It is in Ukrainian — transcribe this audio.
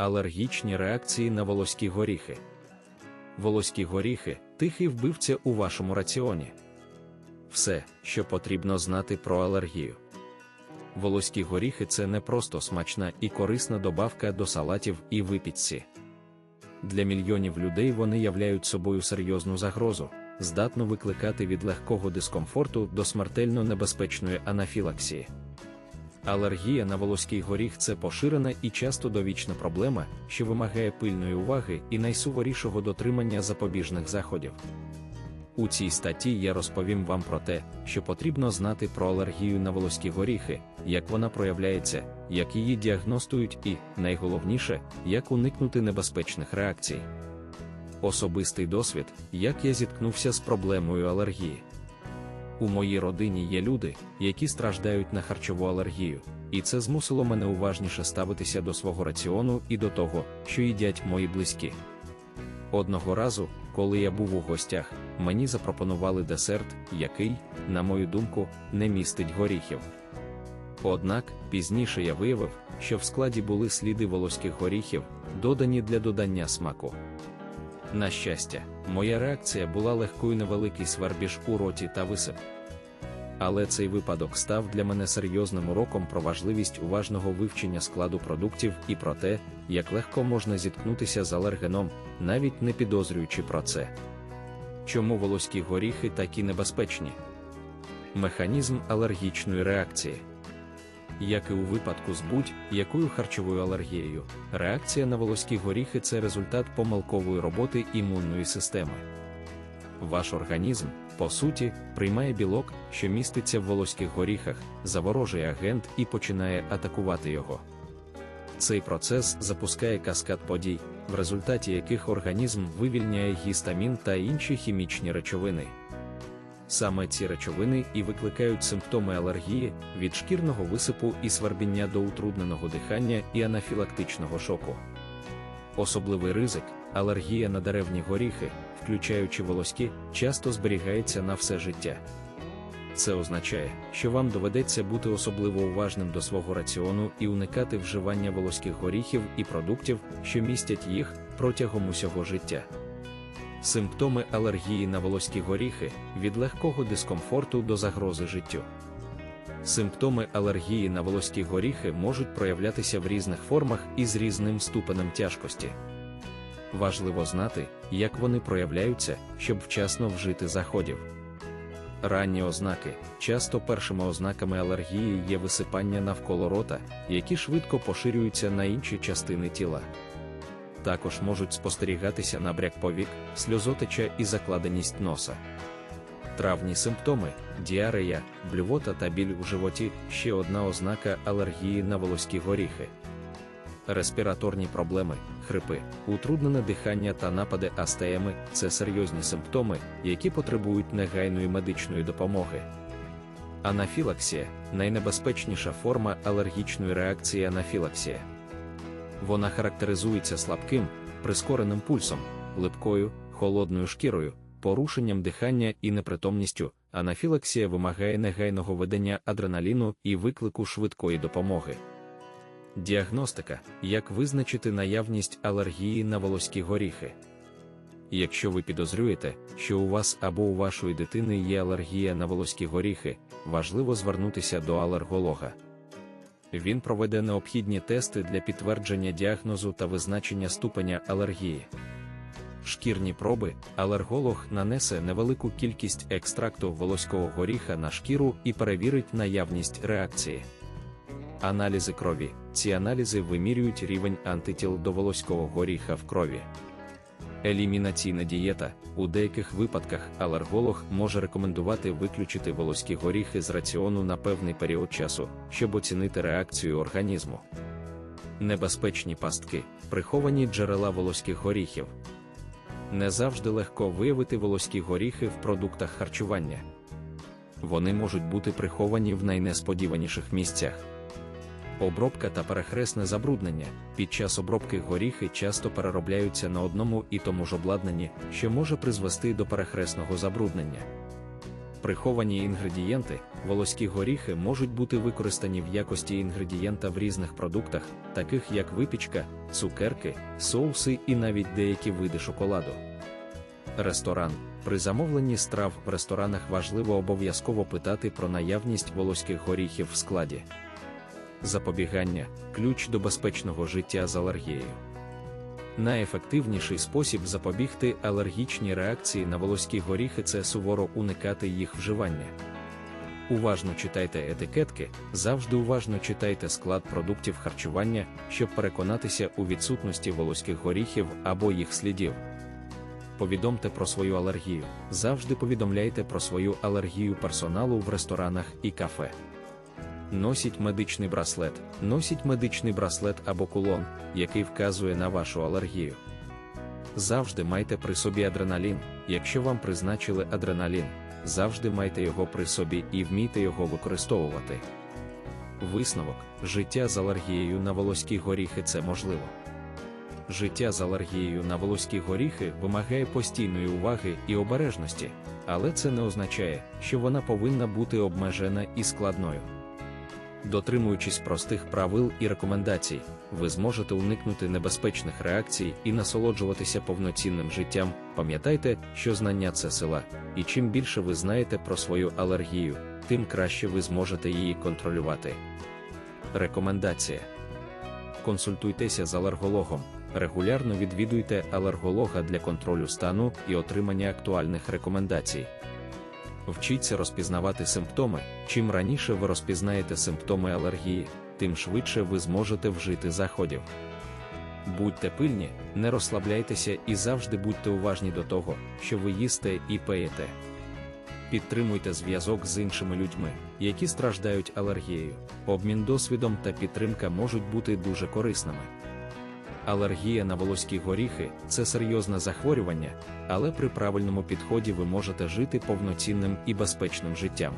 Алергічні реакції на волоські горіхи. Волоські горіхи тихий вбивця у вашому раціоні. Все, що потрібно знати про алергію. Волоські горіхи це не просто смачна і корисна добавка до салатів і випічці. Для мільйонів людей вони являють собою серйозну загрозу, здатну викликати від легкого дискомфорту до смертельно небезпечної анафілаксії. Алергія на волоський горіх це поширена і часто довічна проблема, що вимагає пильної уваги і найсуворішого дотримання запобіжних заходів. У цій статті я розповім вам про те, що потрібно знати про алергію на волоські горіхи, як вона проявляється, як її діагностують і, найголовніше, як уникнути небезпечних реакцій. Особистий досвід, як я зіткнувся з проблемою алергії. У моїй родині є люди, які страждають на харчову алергію, і це змусило мене уважніше ставитися до свого раціону і до того, що їдять мої близькі. Одного разу, коли я був у гостях, мені запропонували десерт, який, на мою думку, не містить горіхів. Однак пізніше я виявив, що в складі були сліди волоських горіхів, додані для додання смаку. На щастя, моя реакція була легкою невеликий свербіж у роті та висип. Але цей випадок став для мене серйозним уроком про важливість уважного вивчення складу продуктів і про те, як легко можна зіткнутися з алергеном, навіть не підозрюючи про це. Чому волоські горіхи такі небезпечні? Механізм алергічної реакції. Як і у випадку з будь-якою харчовою алергією, реакція на волоські горіхи це результат помилкової роботи імунної системи. Ваш організм, по суті, приймає білок, що міститься в волоських горіхах, заворожує агент і починає атакувати його. Цей процес запускає каскад подій, в результаті яких організм вивільняє гістамін та інші хімічні речовини. Саме ці речовини і викликають симптоми алергії від шкірного висипу і свербіння до утрудненого дихання і анафілактичного шоку. Особливий ризик, алергія на деревні горіхи, включаючи волоські, часто зберігається на все життя. Це означає, що вам доведеться бути особливо уважним до свого раціону і уникати вживання волоських горіхів і продуктів, що містять їх протягом усього життя. Симптоми алергії на волоські горіхи від легкого дискомфорту до загрози життю. Симптоми алергії на волоські горіхи можуть проявлятися в різних формах і з різним ступенем тяжкості. Важливо знати, як вони проявляються, щоб вчасно вжити заходів. Ранні ознаки, часто першими ознаками алергії є висипання навколо рота, які швидко поширюються на інші частини тіла. Також можуть спостерігатися набряк повік, сльозотеча і закладеність носа. Травні симптоми, діарея, блювота та біль у животі ще одна ознака алергії на волоські горіхи. Респіраторні проблеми, хрипи, утруднене дихання та напади астеями це серйозні симптоми, які потребують негайної медичної допомоги. Анафілаксія найнебезпечніша форма алергічної реакції анафілаксія. Вона характеризується слабким, прискореним пульсом, липкою, холодною шкірою, порушенням дихання і непритомністю. Анафілаксія вимагає негайного ведення адреналіну і виклику швидкої допомоги. Діагностика як визначити наявність алергії на волоські горіхи. Якщо ви підозрюєте, що у вас або у вашої дитини є алергія на волоські горіхи, важливо звернутися до алерголога. Він проведе необхідні тести для підтвердження діагнозу та визначення ступеня алергії. Шкірні проби, алерголог нанесе невелику кількість екстракту волоського горіха на шкіру і перевірить наявність реакції. Аналізи крові. Ці аналізи вимірюють рівень антитіл до волоського горіха в крові. Елімінаційна дієта. У деяких випадках алерголог може рекомендувати виключити волоські горіхи з раціону на певний період часу, щоб оцінити реакцію організму. Небезпечні пастки, приховані джерела волоських горіхів. Не завжди легко виявити волоські горіхи в продуктах харчування. Вони можуть бути приховані в найнесподіваніших місцях. Обробка та перехресне забруднення. Під час обробки горіхи часто переробляються на одному і тому ж обладнанні, що може призвести до перехресного забруднення. Приховані інгредієнти, волоські горіхи можуть бути використані в якості інгредієнта в різних продуктах, таких як випічка, цукерки, соуси і навіть деякі види шоколаду. Ресторан. При замовленні страв в ресторанах важливо обов'язково питати про наявність волоських горіхів в складі. Запобігання ключ до безпечного життя з алергією. Найефективніший спосіб запобігти алергічній реакції на волоські горіхи це суворо уникати їх вживання. Уважно читайте етикетки, завжди уважно читайте склад продуктів харчування, щоб переконатися у відсутності волоських горіхів або їх слідів. Повідомте про свою алергію. Завжди повідомляйте про свою алергію персоналу в ресторанах і кафе. Носіть медичний браслет, носіть медичний браслет або кулон, який вказує на вашу алергію. Завжди майте при собі адреналін, якщо вам призначили адреналін, завжди майте його при собі і вмійте його використовувати. Висновок: життя з алергією на волоські горіхи це можливо. Життя з алергією на волоські горіхи вимагає постійної уваги і обережності, але це не означає, що вона повинна бути обмежена і складною. Дотримуючись простих правил і рекомендацій, ви зможете уникнути небезпечних реакцій і насолоджуватися повноцінним життям. Пам'ятайте, що знання це сила, і чим більше ви знаєте про свою алергію, тим краще ви зможете її контролювати. Рекомендація: консультуйтеся з алергологом, регулярно відвідуйте алерголога для контролю стану і отримання актуальних рекомендацій. Вчіться розпізнавати симптоми. Чим раніше ви розпізнаєте симптоми алергії, тим швидше ви зможете вжити заходів. Будьте пильні, не розслабляйтеся і завжди будьте уважні до того, що ви їсте і пиєте. Підтримуйте зв'язок з іншими людьми, які страждають алергією. Обмін досвідом та підтримка можуть бути дуже корисними. Алергія на волоські горіхи це серйозне захворювання, але при правильному підході ви можете жити повноцінним і безпечним життям.